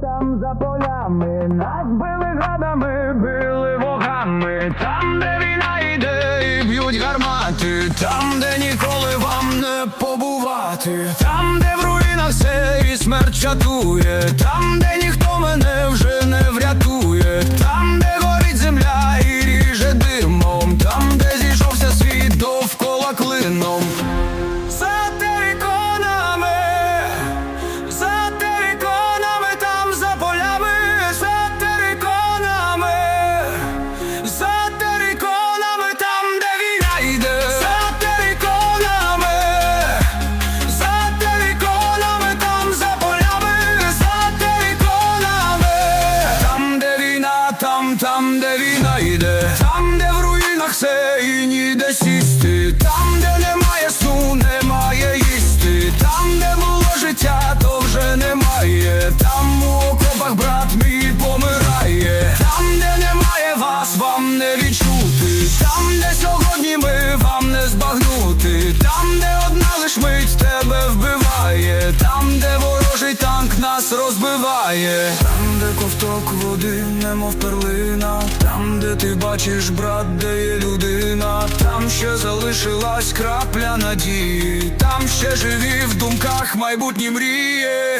там за полями, нас били градами, били вогами, там, де війна йде і б'ють гармати, там, де ніколи вам не побувати, там, де в руїнах все і смерть чатує, там, де там, де війна йде, там, де в руїнах все і ніде сісти, там, де немає сну, немає їсти, там, де було життя, то вже немає, там у окопах брат мій помирає, там, де немає вас, вам не відчути, там, де сьогодні ми розбиває, там, де ковток води, немов перлина, там, де ти бачиш, брат, де є людина, там ще залишилась крапля надії, там ще живі в думках майбутні мрії.